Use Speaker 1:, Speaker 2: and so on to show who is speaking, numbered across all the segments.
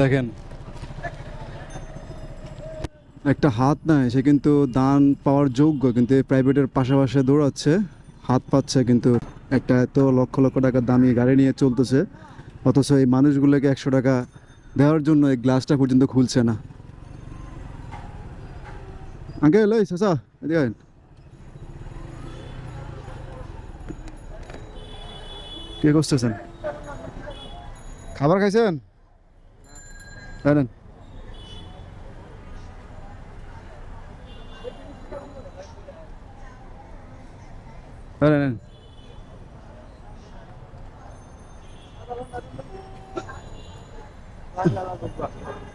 Speaker 1: দেখেন। একটা হাত নাই সে কিন্তু দান পাওয়ার যোগ্য, কিন্তু প্রাইভেটের পাশাপাশি দৌড়াচ্ছে। হাত পাচ্ছে, কিন্তু একটা এত লক্ষ লক্ষ টাকা দামি গাড়ি নিয়ে চলতেছে। অথচ এই মানুষগুলোকে একশো টাকা দেওয়ার জন্য এই গ্লাসটা পর্যন্ত খুলছে না। আঙ্কেল, এই চাচা আয়েন। কে করতেছেন খাবার খাইছেন? Đây lên Đây lên
Speaker 2: Thank you.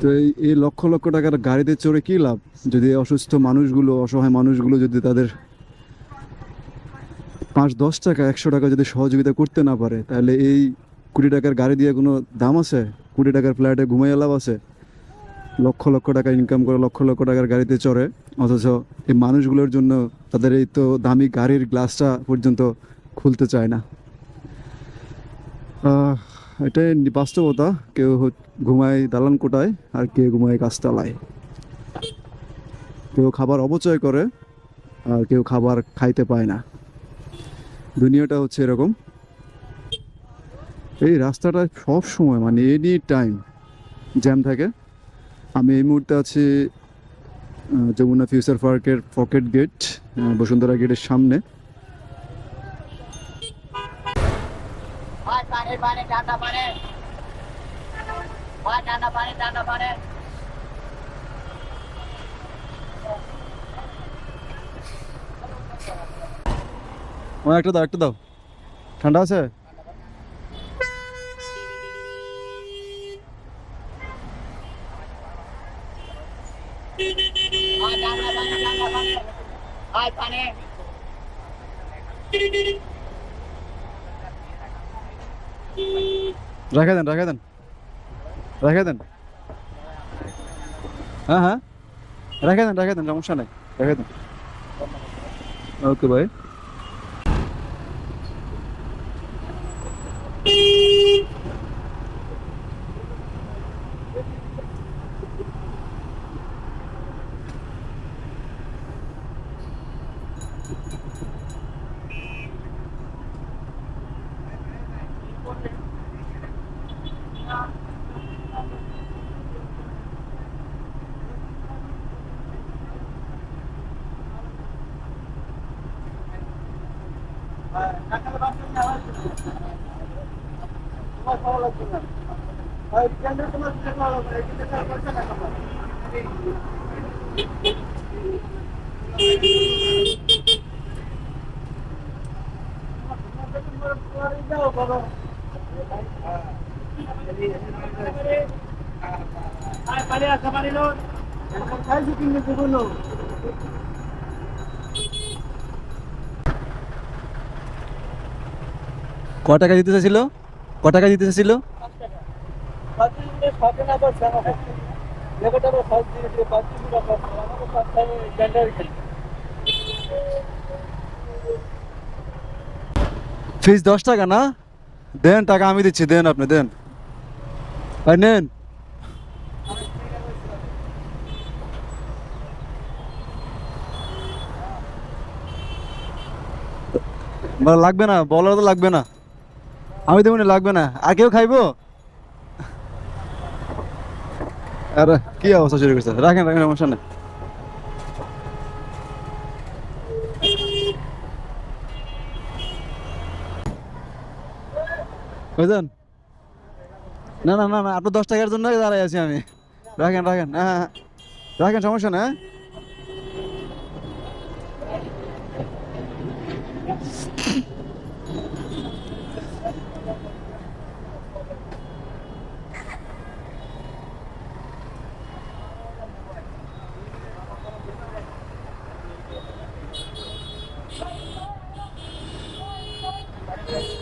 Speaker 1: তো এই লক্ষ লক্ষ টাকার গাড়িতে চড়ে কী লাভ? যদি অসুস্থ মানুষগুলো, অসহায় মানুষগুলো যদি তাদের পাঁচ, দশ টাকা, একশো টাকা যদি সহযোগিতা করতে না পারে, তাহলে এই কোটি টাকার গাড়ি দিয়ে কোনো দাম আছে? কোটি টাকার ফ্ল্যাটে ঘুমাইয়া লাভ আছে? লক্ষ লক্ষ টাকা ইনকাম করে লক্ষ লক্ষ টাকার গাড়িতে চড়ে, অথচ এই মানুষগুলোর জন্য তাদের এই তো দামি গাড়ির গ্লাসটা পর্যন্ত খুলতে চায় না। এটাই বাস্তবতা। কেউ ঘুমায় দালান কোটায় আর কেউ ঘুমায় গাছতলায়। কেউ খাবার অপচয় করে আর কেউ খাবার খাইতে পায় না। দুনিয়াটা হচ্ছে এরকম। এই রাস্তাটা সব সময় মানে এনি টাইম জ্যাম থাকে। আমি এই মুহূর্তে আছি যমুনা ফিউচার পার্কের পকেট গেট বসুন্ধরা গেটের সামনে।
Speaker 2: ভাই পানি পানি ঠান্ডা পানি ভাই ঠান্ডা পানি ঠান্ডা পানি
Speaker 1: ও একটা দাও একটা দাও ঠান্ডা আছে
Speaker 2: ভাই ঠান্ডা
Speaker 1: রেখে দেন রেখে দেন। রেখে দেন। হ্যাঁ হ্যাঁ। রেখে দেন রেখে দেন, সমস্যা নেই। রেখে দেন। ওকে ভাই
Speaker 2: Nakal bahasa nyala tu. Mas awal lagi kan. Hai, jangan tu mas kita kalau kita cari macam mana kan? Hai, balik lor. Kalau saya sih tinggal di gunung.
Speaker 1: ক টাকা দিতে চাইছিল? ক টাকা দিতে চাইছিল? ফিস দশ টাকা না? দেন টাকা আমি দিচ্ছি, দেন আপনি, দেন। ভাই, নেন। লাগবে না, বলার তো লাগবে না। আমি দেবো না, লাগবে না। কেউ খাইবো? আরে কি অবস্থা শুরু করছে? রাখেন রাখেন সমস্যা নেই। বুঝলেন না না না না আপনার দশ টাকার জন্য দাঁড়াই আছি আমি। রাখেন রাখেন হ্যাঁ হ্যাঁ, হ্যাঁ। রাখেন সমস্যা হ্যাঁ? Yes.